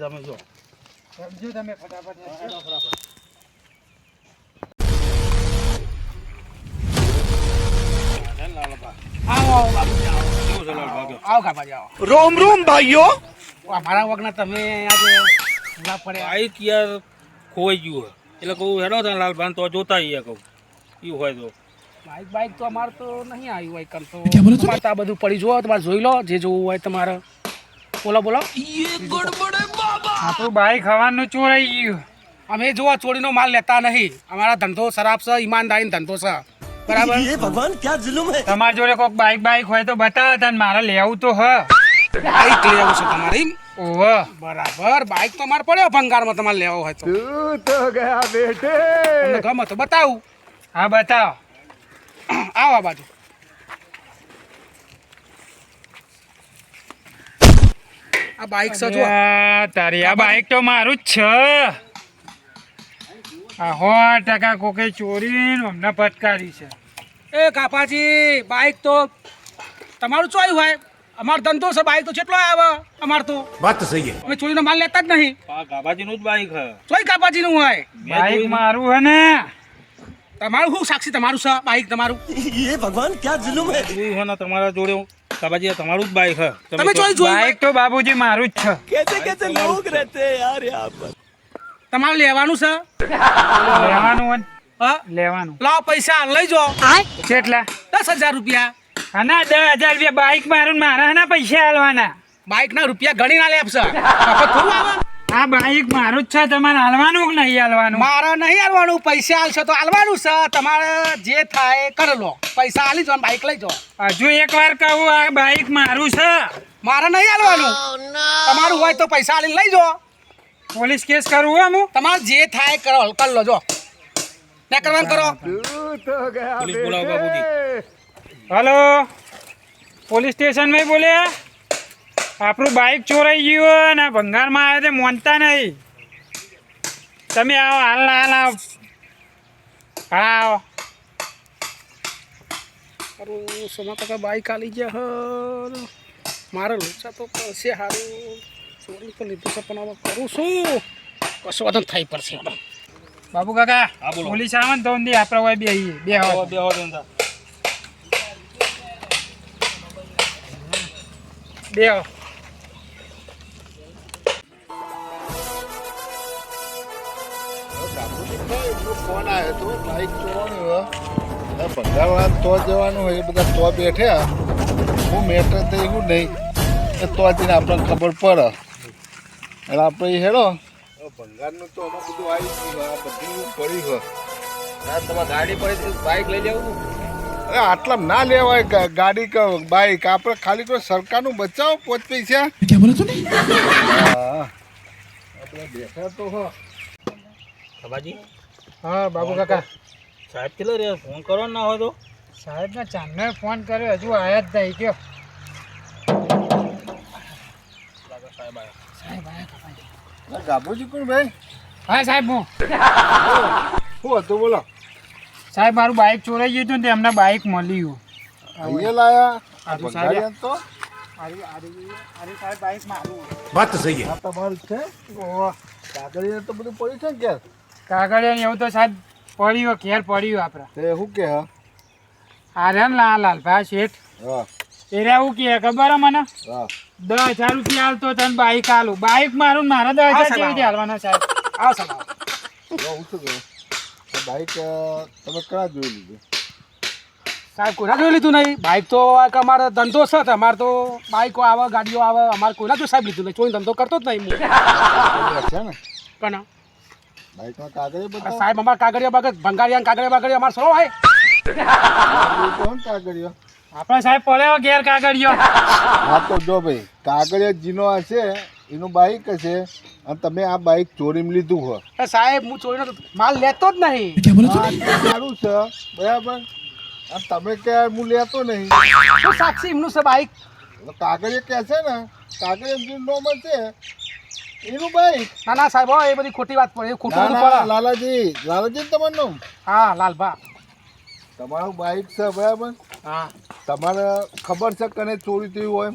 તમે જો. રોમ રોમ ભાઈઓ. અમારા વગના તમે આજે ના પડે બાઈક યાર ખોવાઈ ગયું એટલે કહું હેડો તને લાલભાન તો જોતા આવીએ કહું. એ હોય તો. બાઈક બાઈક તો અમારે તો નહીં આવ્યું હોય કામ તો આ બધું પડી જોવો તમારે જોઈ લો જે જોવું હોય તમારે. બોલો બોલો. આપણું બાઈક હવાનું ચોરાઈ ગયું? અમે જોવા ચોરીનો માલ લેતા નહીં. અમારા ધંધો શરાબ છે ઈમાનદારી ધંધો છે. બરાબર? ભગવાન ક્યાં જુલુમ હે? તમારી જોડે કોક બાઈક બાઈક હોય તો બતાવો તને મારે લેવું તો હ. બાઈક લેવું છે તમારી? ઓહ. બરાબર બાઈક તો મારે પડ્યો ભંગારમાં તમારે લેવો હોય તો. તું તો ગયા બેટે ગમે તો બતાવું. હા બતાવ. આવો આ બાજુ. આ બાઇક છે જો તારી આ બાઇક તો મારું જ છે. આ સો ટકા કોકે ચોરી અમને ફટકારી છે. એ કાપાજી બાઇક તો તમારું ચોય હોય. અમાર ધંધો છે બાઇક તો કેટલો આવે અમાર તો. વાત તો સહી અમે ચોરીનો માલ લેતા જ નહીં. કાપાજીનું જ બાઇક હે. ચોય કાપાજીનું હોય. બાઇક મારું હે ને? તમારું શું સાક્ષી તમારું છે બાઇક તમારું? એ ભગવાન ક્યાં જુલુમ હે? તમારા જોડે બાબાજી તમારું જ બાઈક હે તમે ચોય જોઈ બાઈક તો બાબુજી મારું જ છે. કેસે કેસે લોગ રહેતે યાર યહાં પર. તમારે લેવાનું છે? લેવાનું હોય લેવાનું. લાવ પૈસા લઈ હા કેટલા? દસ હજાર રૂપિયા. હના દસ હજાર રૂપિયા. બાઈક મારું મારા ના પૈસા હાલવાના બાઈક ના રૂપિયા ગણી ના લેપ છે થોડું આવે? આ બાઈક મારું જ છે. તમારે હાલવાનું કે નહીં હાલવાનું? મારે નહીં હાલવાનું. પૈસા હાલશો તો હાલવાનું છે. તમારે જે થાય કરી લો. પૈસા હાલી જો બાઈક લઈ જો. હજુ એકવાર કહું આ બાઈક મારું છે. મારે નહીં હાલવાનું. તમારું હોય તો પૈસા હાલીને લઈ જો. પોલીસ કેસ કરવું હોય હું તમારે જે થાય કરો કરી લો જો. ને કરવાનું કરો. પોલીસ બોલાવો બાબુજી. હલો? પોલીસ સ્ટેશનમાં બોલ્યા? આપણું બાઈક ચોરાઈ ગયું અને ભંગારમાં આવે તે મોનતા નહીં તમે આવો હાલ હાલ આવો હા આવો સારું સોમા કાકા બાઈક આલી ગયા હ મારે લોચા તો પડશે સારું ચોરી તો લીધું છે પણ હવે કરું શું કશું વધુ થઈ પડશે. બાબુ કાકા. પોલીસ આવે ને તો ઊંધી આપણે હોય બે બે બેહો, હોય બેહો ધંધા. બે હોય. ફોન આવ્યો હતો બાઈક ચોરવાની હોય. આ તો જવાનું હોય એ બધા તો બેઠ્યા હું મેટર તો એવું નહીં એ તો જઈને આપણને ખબર પડે. એટલે આપણે એ હેડો. ભંગારનું તો આમાં બધું આવી ગયું આ બધું પડી ગયું તમારે ગાડી પડી બાઈક લઈ લેવું? અરે આટલા ના લેવાય ગાડી કે બાઈક આપણે ખાલી કોઈ સરકારનું બચાવો પોચ પૈસા? હા. આપણે બેઠા તો હો. ગાભાજી હા બાબુ કાકા. સાહેબ કેટલો રે ફોન કરો ના હોય તો? સાહેબના ચાંદને ફોન કર્યો હજુ આયા જ નહીં કયો. સાહેબ આયા ગાબુજી કોણ ભાઈ? હા સાહેબ હું. શું હતું બોલો. સાહેબ મારું બાઇક ચોરાઈ ગયું હતું ને એમને બાઇક મળ્યું. અહીંયા લાયા? આ સાહેબ તો બાઇક મારું વાત સહી તો બધું પડી છે ને ક્યાં કાગળિયા એવું તો સાહેબ પડ્યું ઘેર પડ્યું આપણે. તે શું કે હા? આ ને લાલ લાલભાઈ શેઠ. હા. એ રે એવું કે ખબર હે મને? હા. દસ હજાર રૂપિયા હાલતો તને બાઈક હાલું બાઈક મારું ને મારા દસ હજાર રીતે હાલવાના સાહેબ. આ સાહેબ હું શું કહું? બાઈક તમે કયા જોઈ લીધું? સાહેબ કોના જોઈ લીધું નહીં? બાઈક તો અમારે ધંધો છે અમારે તો બાઈકો આવે ગાડીઓ આવે અમારે કોઈના જો સાહેબ લીધું નહીં? કોઈ ધંધો કરતો જ નહીં છે ને. કના? બાઈકમાં કાગળિયા સાહેબ અમારે કાગળિયા બાગળ ભંગારિયા કાગળિયા બાગળિયા અમારે સરો ભાઈ કોણ કાગળિયો? આપણે સાહેબ પડ્યો ઘેર કાગળિયો. હા તો જો ભાઈ કાગળિયા જીનો હશે એનું બાઈક હશે અને તમે આ બાઈક ચોરીમાં લીધું હોય. સાહેબ હું ચોરીનો માલ લેતો જ નહીં. સારું છે બરાબર. અને તમે કે હું લેતો નહીં? સાક્ષી એમનું છે બાઈક? કાગળિયા કે છે ને? કાગળિયા જે નોર્મલ બાઈક ના ના સાહેબ એ બધી ખોટી વાત પડે એ ખોટું ના ના પડે. લાલાજી લાલાજી તમારું નામ? હા લાલભા તમારું બાઈક છે બરાબર? હા. તમારે ખબર છે કને ચોરી થયું હોય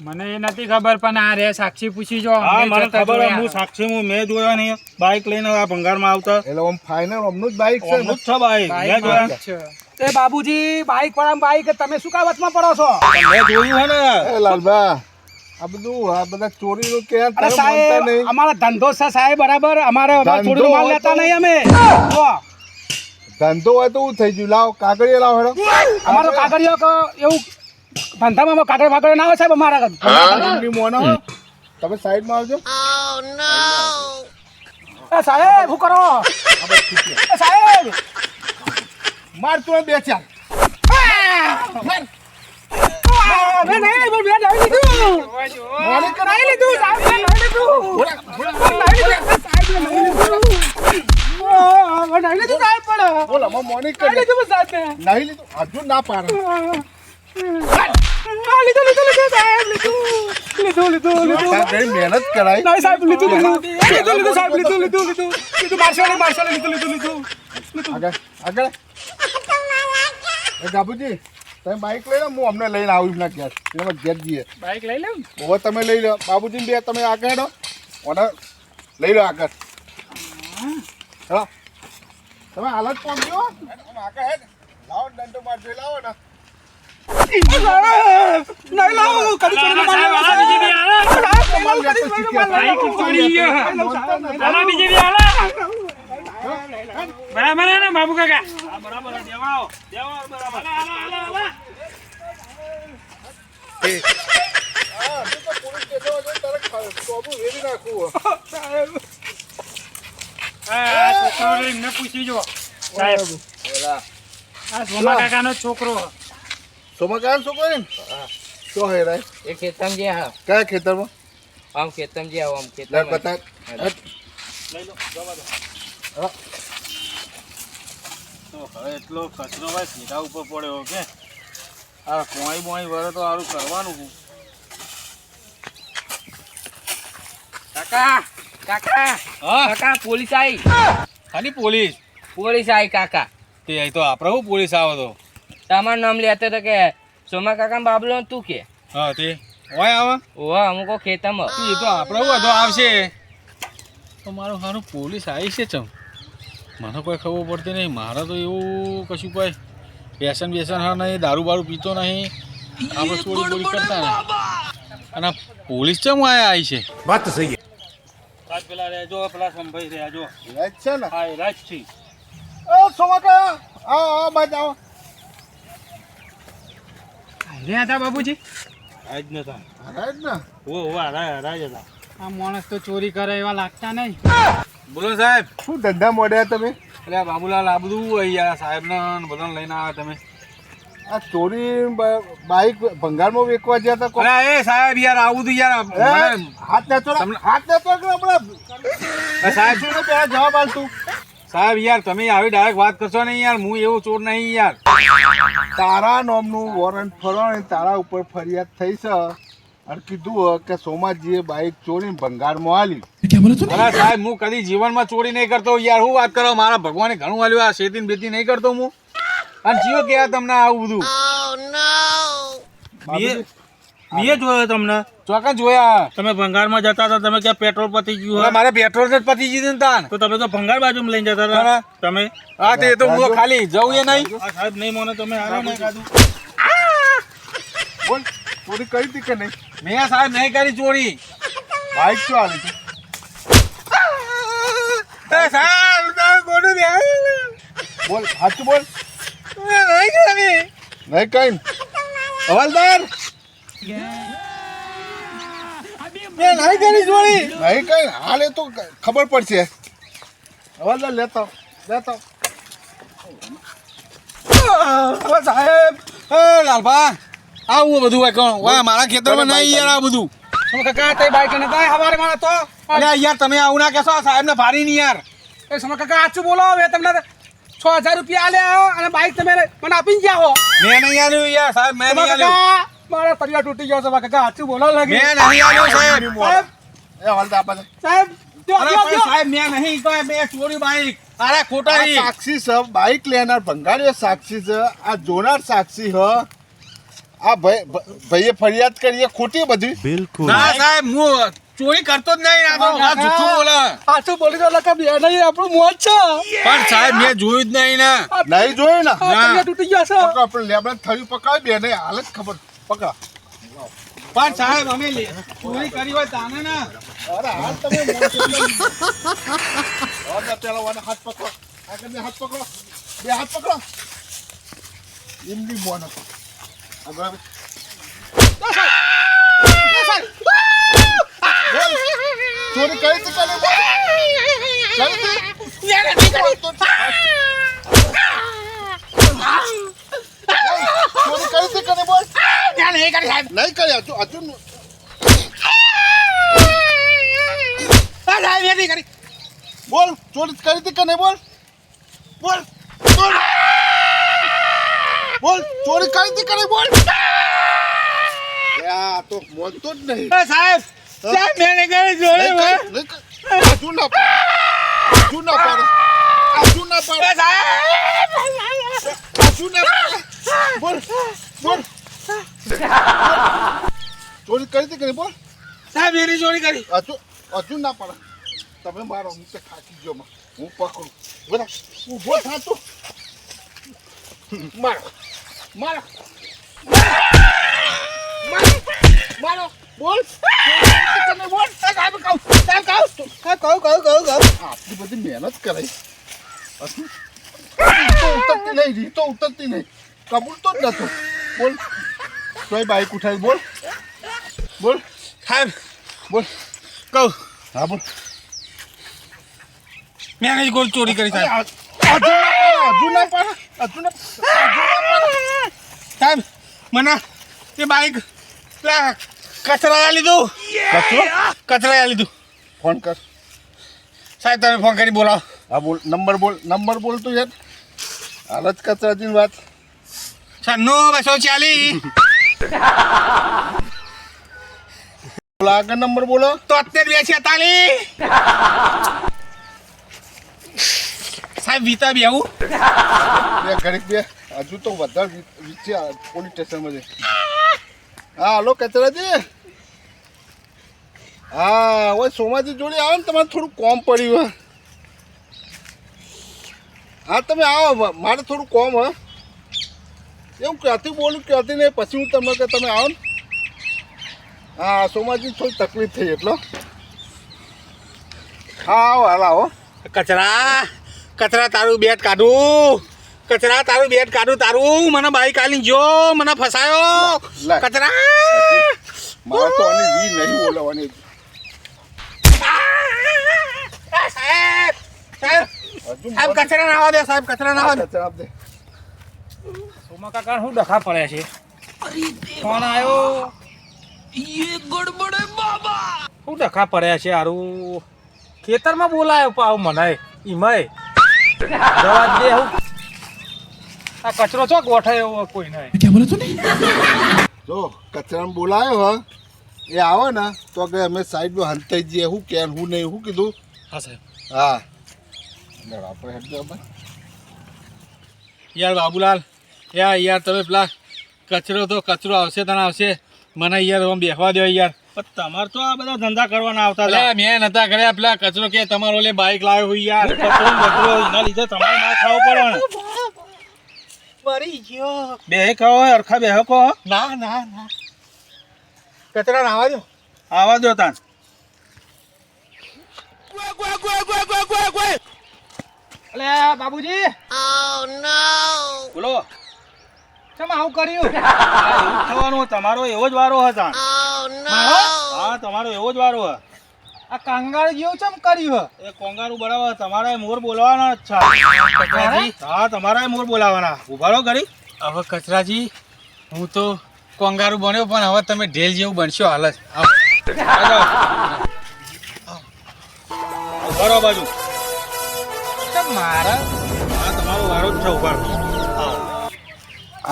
મને એ નથી ખબર પણ આ રે સાક્ષી પૂછી જો હા મને ખબર હે, હું સાક્ષી હું મેં જોયો નહીં. બાઇક લઈને આ ભંગારમાં આવતા. એટલે આમ ફાઇનલ અમનું જ બાઇક છે ને? અમનું જ છે બાઇક મેં બાઈક જોયા છે. એ બાબુજી બાઈક વાળા બાઈક તમે શું કાવતમાં પડો છો? મેં જોયું હે ને. એ લાલબા આ બધું આ બધા ચોરીનું કે અરે સાહેબ નહીં. અમારા ધંધો છે સાહેબ બરાબર? અમારે અમારે થોડું માલ હોય લેતા તો- નહીં અમે. ધંધો હોય તો હું થઈ ગયું? લાવો કાગળિયા લાવો હેડો. અમારો કાગળિયો ક એવું ધંધામાં કાગળ વાગળ ના આવે સાહેબ અમારા. તમે સાઈડમાં આવજો. સાહેબ શું કરો? સાહેબ. માર તું બે ચાર લીધું. ના પાડે મહેનત કરાય નહીં, સાહેબ, લીધું, લીધું. લીધું, લીધું, સાહેબ, લીધું, લીધું, લીધું. લીધું, મારશો નહીં, લીધું, લીધું, લીધું. આગળ આગળ એ ગાબુજી તમે બાઈક લઈ લો હું અમને લઈને આવું ના ઘેર એમાં ઘેર જઈએ. બાઈક લઈ લો હવે તમે લઈ લો. બાબુજી બે તમે આગળ હેડો ઓર્ડર લઈ લો આગળ. હેલો તમે હાલત પહોંચ્યો આગળ હેડ લાવો દંડો માર જોઈ લાવો ને બરાબર હે ને બાબુ કાકા? હા, બરાબર દેવાઓ દેવાઓ બરાબર હા હજુ તો પોલીસ સ્ટેશન જઈને તારે ખ- ચોબું વેરી નાખવું હા છોકરો છોકરો શું રાય. એ ખેતમ જે હા કયા ખેતરમાં? આમ ખેતમ જે આમ ખેતમ બતા તો હવે એટલો કચરો ભાઈ સીધા ઉપર પડ્યો કે આ કોઈ બોણી વરે તો સારું કરવાનું હું કાકા કાકા હા? કાકા પોલીસ આવી ખાલી પોલીસ? પોલીસ આવી કાકા. તે અહીં તો આપણે હું પોલીસ આવે તો? તમારું નામ લેતો તો કે સોમા કાકા બાબલો તું કે? હા તે. ઓય આવે. ઓવા અમુકો ખેતમ એ તો આપણે હું આવશે. તો મારું સારું પોલીસ આવી છે ચમ. મને કોઈ ખબર પડતી નહીં. મારે તો એવું કશું કોઈ વ્યસન વ્યસન હા નહીં દારૂ બારૂ પીતો નહીં. આપણે ચોરી બોરી કરતા નહીં. અને પોલીસ ચમ આયા આવી છે? વાત તો સહી રાજ પેલા રહેજો પેલા સંભાઈ રહેજો. રાજ રાજ છે. ઓ સોમાકા આ આ બાજ આવો રે હતા બાબુજી આજ નતા આજ ના? ઓ વાહ રાજ હતા. આ માણસ તો ચોરી કરે એવા લાગતા નહીં. બોલો સાહેબ. શું ધંધા મોડ્યા તમે? એટલે બાબુલાલ આ બધું અહીંયા સાહેબને બધાને લઈને આવ્યા તમે. આ ચોરી બાઈક ભંગારમાં વેચવા ગયા હતા? અરે એ સાહેબ યાર આવું તો યાર હાથ ને ચોરા હાથ ના ચોરા આપણે સાહેબ શું? પેલા જવાબ આલતું સાહેબ યાર તમે આવી ડાયરેક્ટ વાત કરશો નહીં યાર હું એવો ચોર નહીં યાર. તારા નામનું વોરંટ ફરો તારા ઉપર ફરિયાદ થઈ છે. અને કીધું કે સોમાજીએ બાઈક ચોરીને ભંગારમાં આલી. અરે સાહેબ હું કદી જીવનમાં ચોરી નહીં કરતો. યાર હું વાત કરો મારા ભગવાને ઘણું આલ્યું આ શેતીન બેતી નહીં કરતો હું. અને જીઓ કે તમને આવું બધું? મેં જોયો તમને? ચોક્કસ જોયા. તમે ભંગારમાં જતા હતા તમે ક્યાં પેટ્રોલ પતી ગયું મારે પેટ્રોલ જ પતી ગયું ને તાન. તો તમે તો ભંગાર બાજુ લઈને જતા હતા? તમે? હા તે તો હું ખાલી જવું એ નહીં. સાહેબ નહીં મને તમે હારો નહીં કાઢું બોલ. ચોરી કરી હતી કે નહીં? મેં સાહેબ નહીં કરી ચોરી. બાઈક શું આવી છે? સાહેબ તમે બોલ સાચું બોલ. નહીં કરી. નહીં કઈ હવાલદાર. મેં નહીં કરી ચોરી. નહીં કઈ હાલે તો ખબર પડશે. હવાલદાર લેતો લેતો. સાહેબ. લાલભા. આવું બધું હોય કોણ વાહ મારા ખેતરમાં નહીં યાર આ બધું. શું કાકા તે બાઈક ને તાય હવારે મારા તો. અરે યાર તમે આવું ના કહેશો. સાહેબ ને ભારી નહીં યાર. એ સમા કાકા સાચું બોલો? હવે તમને છ હજાર રૂપિયા આલ્યા અને બાઈક તમે મને આપી ગયા હો. મેં નહીં આલ્યું યાર સાહેબ મેં નહીં આલ્યું. મારા પરિવાર તૂટી ગયો સમા કાકા સાચું બોલો લાગે. મેં નહીં આલ્યું સાહેબ. સાહેબ એ હવાલદાર આપા દે. સાહેબ. સાહેબ મેં નહીં કોઈ મેં ચોરી બાઈક અરે ખોટા. સાક્ષી છે બાઈક લેનાર ભંગારીઓ સાક્ષી છે આ જોનાર સાક્ષી હ. આ ભાઈ ભાઈએ ફરિયાદ કરીએ ખોટી બધી. ના સાહેબ હું ચોરી કરતો જ નહીં આ તો આ જૂઠું બોલે. સાચું બોલી તો લખા બે નહીં આપણું મોજ છે. પણ સાહેબ મેં જોયું જ નહીં ને. નહીં જોયું ને? આ તૂટી ગયા છે. આપણે લેબડા થયું પકડાય બે નહીં હાલ જ ખબર. પકા પણ સાહેબ અમે ચોરી કરી હોય તાને ના. અરે હાલ તમે. હવે પેલા વાને હાથ પકડો. આગળ હાથ પકડો. બે હાથ પકડો. એમની મોન હતો આગળ બોલ. ચોરી કરી હતી કાલે બોલ. કરી? બોલ. ચોરી કરી બોલ. નહીં કરી હજુ હજુ ન- બોલ ચોરી કરી હતી કે બોલ બોલ બોલ બોલ ચોરી કરી હતી કરી? બોલ. આ તો બોલતો જ નહીં. સાહેબ સાહેબ મેને ગઈ જોડે. હજુ ના પાડ. હજુ ના પાડ. હજુ ના પાડે. હજુ ના પાડ. બોલ બોલ. ચોરી કરી હતી કરી? બોલ. સાહેબ એની ચોરી કરી. હજુ હજુ ના પડે. તમે મારો હું તો ખાકી ગયો હું પકડું. બધા ઊભો થા તું. મારો. મારો મારો બોલ તને બોલ સાહેબ કહું સાહેબ કહું હા કહું કહું કહું કહું આટલી બધી મહેનત હજુ રીતો ઉતરતી નહીં રીતો ઉતરતી નહીં કબૂલ તો જ નતો બોલ તોય બાઈક ઉઠાવી બોલ બોલ સાહેબ બોલ કહું હા બોલ મેં કોઈ ચોરી કરી સાહેબ હજુ ના પાડે હજુ ના પાડે સાહેબ મને એ બાઈક પેલા કચરા લીધું કચરો કચરા લીધું ફોન કર સાહેબ તમે ફોન કરી બોલાવો હા બોલ નંબર બોલ નંબર બોલ તું યાર હાલ જ કચરાજીની વાત છન્નું બસો ચાલીસ બોલો આગળ નંબર બોલો તોતેર બે છેતાલીસ સાહેબ વીતા બે આવું બે ઘડીક બે હજુ તો વધારે વીચ્યા પોલીસ સ્ટેશનમાં છે હા, હલો કચરાજી હા હવે સોમાજી જોડે આવો ને, તમારે થોડું કોમ પડ્યું હા. તમે આવો મારે થોડું કોમ હોય એવું ક્યાંથી બોલું, ક્યાંથી નહીં, પછી હું તમને કે તમે આવો ને. હા, સોમાજી થોડી તકલીફ થઈ એટલો. હા, આવો, હાલ, આવો. કચરા કચરા તારું બેટ કાઢું. કચરા તારું બેટ કાઢું તારું. મને બાઈક આલી જો મને ફસાયો. કચરા. મારે તો આની વી નહીં બોલવાની સાહેબ સાહેબ સાહેબ કચરા ના દે સાહેબ કચરા ના દે. કચરા દે સોમા કાકા શું ડખા પડ્યા છે? કોણ આવ્યો શું ડખા પડ્યા છે આરું? ખેતરમાં બોલાયો પાવ મને ઈમય. જવા દે હું. આ કચરો ચોક એવો કોઈ નહીં. જો કચરામાં બોલાયો હ. એ આવે ને તો કે અમે સાઈડમાં હંતાઈ જઈએ હું કે હું નહીં હું કીધું? હા સાહેબ. હા. લે આપણે હેડ ભાઈ. યાર બાબુલાલ યાર યાર તમે પેલા કચરો તો કચરો આવશે તને આવશે. મને યાર આમ બેસવા દો યાર. તમારે તો આ બધા ધંધા કરવાના આવતા હતા. મેં નતા કર્યા પેલા કચરો કે તમારો લે બાઈક લાવ્યો હોય યાર. એના લીધે તમારે ના ખાવો પડે મરી ગયો. બે કહો અરખા બે કહો ના ના ના. કચરા ના આવવા દો. આવા દો તાન અલે બાબુજી. બોલો. ચમ આવું કર્યું? થવાનું તમારો એવો જ વારો હતા મારો? હા તમારો એવો જ વારો હે. આ કાંગાળ જેવું ચમ કર્યું હે? એ કોંગારું બરાબર તમારે મોર બોલાવાના જ છે. કચરાજી? હા? તમારે મોર બોલાવાના. ઉભારો કરી હવે કચરાજી હું તો કોંગારું બન્યો પણ હવે તમે ઢેલ જેવું બનશો હાલ જ. આવો. ઉભારો બાજુ. મારા હા તમારો વારો જ છે ઉભારો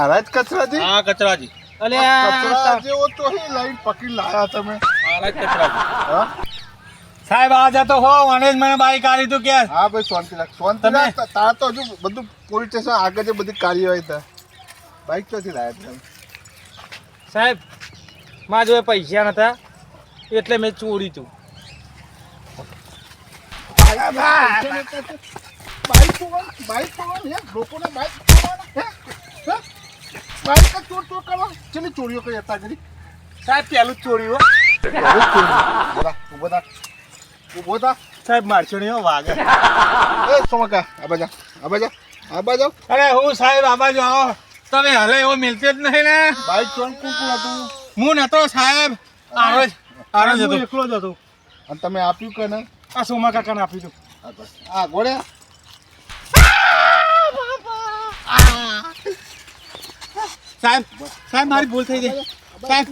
આરાજ કચરાજી? હા કચરાજી. કચરા જેવો તો હે લાઈન પકડી લાયા તમે. આરાજ કચરાજી. હા? સાહેબ આ જતો હો અને જ મને બાઈક આલી તું કે. હા ભાઈ શાંતિ રાખ શાંતિ રાખ. તાર તો હજુ બધું પોલીસ સ્ટેશન આગળ જે બધી કાર્યવાહી થાય. બાઈક ચોથી લાયા સાહેબ મારા જોડે પૈસા નતા એટલે મેં ચોરી તું. બાઈક બાઈક હે? લોકોને બાઈક ચોરવાના હે? હે? બાઈક જ ચોર ચોર કરવા. ચેલી ચોરીઓ કરી હતા કરી સાહેબ પેલું જ ચોરી હો થા. સાહેબ હો વાગે. એ સોમકા આ બાજા આ બાજા આ બાજા અરે હું સાહેબ આ બાજુ આવો તમે હલે એવો મિલતે જ નહીં ને. ભાઈ કોણ હતું. હું નતો સાહેબ. આરો આરો જ હતો. એકલો જ હતો. અને તમે આપ્યું કે નહીં? આ સોમા કાકાને આપ્યું હતું આ. ગોળ્યા સાહેબ સાહેબ મારી ભૂલ થઈ ગઈ. સાહેબ.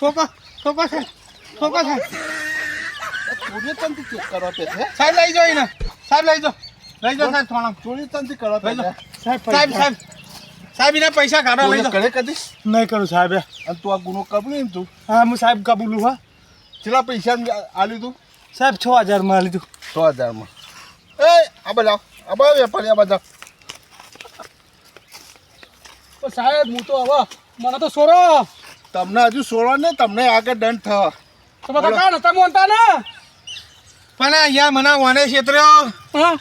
ઠોકો ઠોકો સાહેબ ઠોકો સાહેબ ચોરીઓ તંથી ચેક કરવા પે છે? સાહેબ લઈ જાઓ એને. સાહેબ લઈ જાઓ. લઈ જાઓ સાહેબ થોડા ચોરી તંથી કરવા પે જાઓ. સાહેબ સાહેબ સાહેબ. એને પૈસા કાઢો લઈ જાઓ. કરે કદી? નહીં કરું સાહેબ અને તું આ ગુનો કબૂલ ને તું હા હું સાહેબ કબૂલું હા. કેટલા પૈસા આલ્યું તું સાહેબ છ હજારમાં લીધું. છ હજારમાં. એ આ બધા આ બધા વેપારી આ બધા. સાહેબ હું તો હવે મને તો સોરો. તમને હજુ સોળો ને તમને આગળ દંડ થયો તો બધા કાકા નતા મોનતા ને? પણ અહીંયા મને વાને છેતર્યો હા?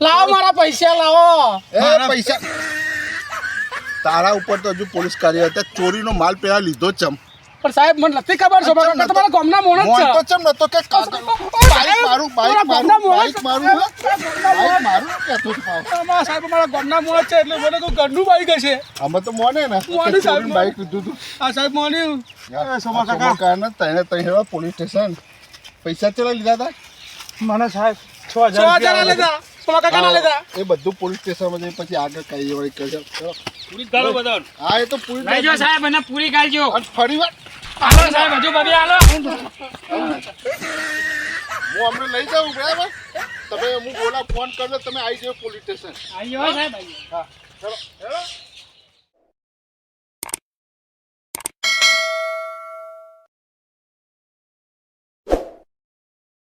લાવો મારા પૈસા લાવો. એ પૈસા. તારા ઉપર તો હજુ પોલીસ કાર્ય હતા ચોરીનો માલ પેલા લીધો જ ચમ પણ સાહેબ મને નથી ખબર છે કાકા તમારા ગામના મોણ જ છે. તો છે ચમ નતો કે કાકા બાઈક મારું બાઈક મારા બાઈક મારું બાઈક મારું કે જ તમારા સાહેબ મારા ગામના મોણ છે એટલે મને તો ઘરનું બાઈક હશે. અમે તો મોને ને કે મોને સાહેબ, બાઈક લીધું તું આ સાહેબ મોન્યું યાર, આ સોમાકાને તને હેવા પોલીસ સ્ટેશન પૈસા ચલા લીધા હતા મને સાહેબ છ સો હજાર હજાર ના લેતા સોમા કાકા ના લીધા. એ બધું પોલીસ સ્ટેશનમાં જઈ પછી આગળ કઈ હોય કરજો ચલો. પૂરી કરો બધા હા એ તો પૂરી લઈ જાઓ સાહેબ અને પૂરી કાઢજો. અને ફરી વાર? હાલો સાહેબ હજુ બધી હાલો. હું અમને લઈ જાઉં બરાબર? તમે હું બોલા ફોન કરજો તમે આવી જાવ પોલીસ સ્ટેશન. આયો સાહેબ આયો હા ચલો. હેલો